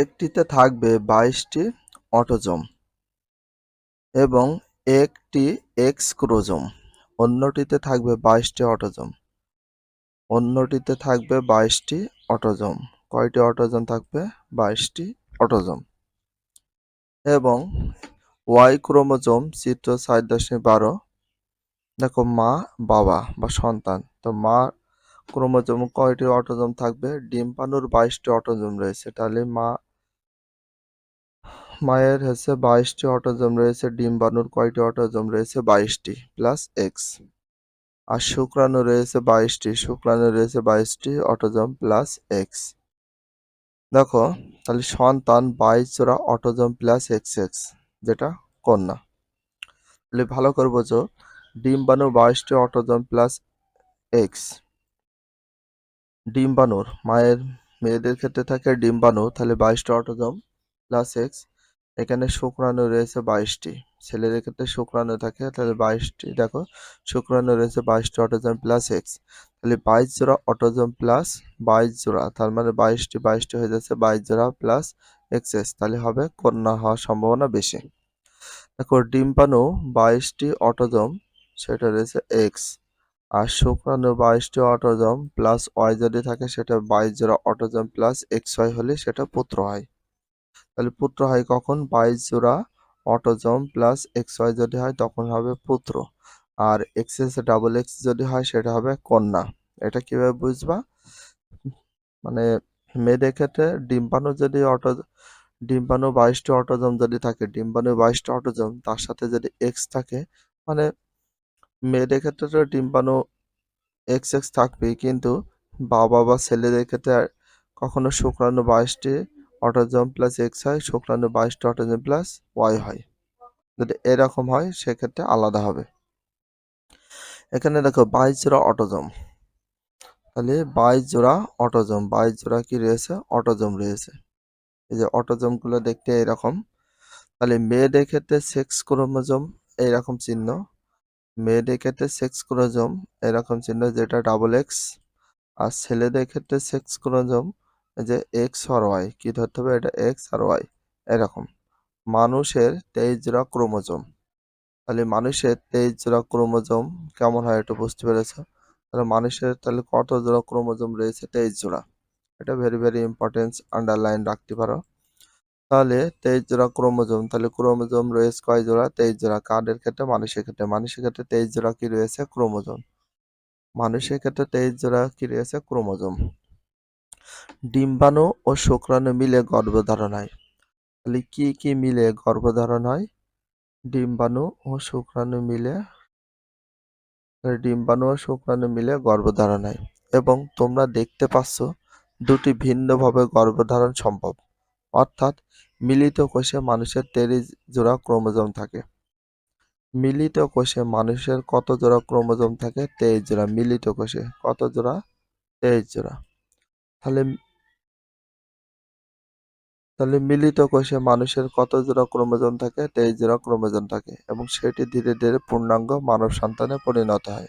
একটিতে থাকবে বাইশটি অটোজোম এবং একটি এক্স ক্রোমোজোম অন্যটিতে থাকবে বাইশটি অটোজোম। অন্যটিতে থাকবে বাইশটি অটোজোম। কয়টি অটোজোম থাকবে? বাইশটি অটোজোম। এবং ওয়াই ক্রোমোজোম চিত্র সাত দশমিক বারো। দেখো মা, বাবা বা সন্তান। তো মা ক্রোমোজোম কয়টি অটোজোম থাকবে? ডিম্বাণুর বাইশটি অটোজোম রয়েছে তাহলে মা, মায়ের হচ্ছে বাইশটি অটোজোম রয়েছে ডিম্বাণুর কয়টি অটোজোম রয়েছে? বাইশটি প্লাস এক্স আর শুক্রাণু রয়েছে বাইশটি, শুক্রাণু রয়েছে বাইশটি অটোজম প্লাস এক্স দেখো, তাহলে সন্তান বাইশ জোড়া অটোজোম প্লাস এক্স এক্স যেটা কন্যা। তাহলে ভালো করে বোঝো ডিম্বাণু বাইশটি অটোজম প্লাস এক্স ডিম্বাণুর মায়ের, মেয়েদের ক্ষেত্রে থাকে ডিম্বাণু তাহলে বাইশটি অটোজম প্লাস এক্স এখানে শুক্রাণু রয়েছে বাইশটি। ছেলেদের ক্ষেত্রে শুক্রাণু থাকে, তাহলে বাইশটি, দেখো, শুক্রাণু রয়েছে বাইশটি অটোজম প্লাস এক্স তাহলে বাইশ জোড়া অটোজম প্লাস বাইশ জোড়া, তার মানে বাইশটি বাইশটি হয়ে যাচ্ছে বাইশ জোড়া প্লাস এক্স এক্স তাহলে হবে কন্যা হওয়ার সম্ভাবনা বেশি। দেখো ডিম্বাণু বাইশটি অটোজম সেটা রয়েছে এক্স আর শুক্রাণু বাইশটি অটোজোম প্লাস ওয়াই যদি থাকে, সেটা বাইশ জোড়া অটোজম প্লাস এক্স ওয়াই হলে সেটা পুত্র হয়। তাহলে পুত্র হয় কখন? বাইশ জোড়া অটোজোম প্লাস এক্স ওয়াই যদি হয়, তখন হবে পুত্র। আর এক্স এস ডাবল এক্স যদি হয়, সেটা হবে কন্যা। এটা কীভাবে বুঝবা? মানে মেয়েদের ক্ষেত্রে ডিম্বাণু যদি অটো, ডিম্বাণু বাইশটি অটোজম যদি থাকে, ডিম্বাণু বাইশটি অটোজোম, তার সাথে যদি এক্স থাকে মানে মেয়েদের ক্ষেত্রে তো ডিম্বাণু এক্স এক্স থাকবেই, কিন্তু বাবা বা ছেলেদের ক্ষেত্রে কখনো শুক্রাণু বাইশটি অটোজোম প্লাস এক্স হয়, শুক্রাণু বাইশটি অটোজোম প্লাস ওয়াই হয়। যদি এরকম হয়, সেক্ষেত্রে আলাদা হবে। এখানে দেখো বাইশ জোড়া অটোজোম তাহলে বাইশ জোড়া অটোজোম বাইশ জোড়া কি রয়েছে? অটোজোম রয়েছে। এই যে অটোজোমগুলো দেখতে এরকম। তাহলে মেয়েদের ক্ষেত্রে সেক্স ক্রোমোজোম এইরকম চিহ্ন। মেয়েদের ক্ষেত্রে সেক্স ক্রোমোজোম এরকম চিহ্ন যেটা ডাবল এক্স আর ছেলেদের ক্ষেত্রে সেক্স ক্রোমোজোম যে এক্স আর ওয়াই কি ধরতে হবে? এটা এক্স আর ওয়াই এরকম। মানুষের তেইশ জোড়া ক্রোমোজোম তাহলে মানুষের তেইশ জোড়া ক্রোমোজোম কেমন হয় একটু বুঝতে পেরেছ? তাহলে মানুষের তাহলে কত জোড়া ক্রোমোজোম রয়েছে তেইশ জোড়া এটা ভেরি ভেরি ইম্পর্টেন্স আন্ডারলাইন রাখতে পারো। তাহলে তেইশ জোড়া ক্রোমোজোম, তাহলে ক্রোমোজোম রয়েছে কয় জোড়া তেইশ জোড়া। কার্ডের ক্ষেত্রে? মানুষের ক্ষেত্রে। মানুষের ক্ষেত্রে তেইশ জোড়া কি রয়েছে? ক্রোমোজোম। মানুষের ক্ষেত্রে তেইশ জোড়া কি রয়েছে? ক্রোমোজোম। ডিম্বাণু ও শুক্রাণু মিলে গর্ভধারণ হয়। তাহলে কি কি মিলে গর্ভধারণ হয়? ডিম্বাণু ও শুক্রাণু মিলে ডিম্বাণু ও শুক্রাণু মিলে গর্ভধারণ হয়। এবং তোমরা দেখতে পাচ্ছ, দুটি ভিন্নভাবে গর্ভধারণ সম্ভব। অর্থাৎ মিলিত কোষে মানুষের তেইশ জোড়া ক্রোমোজোম থাকে। মিলিত কোষে মানুষের কত জোড়া ক্রোমোজোম থাকে? তেইশ জোড়া। মিলিত কোষে কত জোড়া? তেইশ জোড়া। তাহলে তাহলে মিলিত কোষে মানুষের কত জোড়া ক্রোমোজোম থাকে? তেইশ জোড়া ক্রোমোজোম থাকে এবং সেটি ধীরে ধীরে পূর্ণাঙ্গ মানব সন্তানে পরিণত হয়।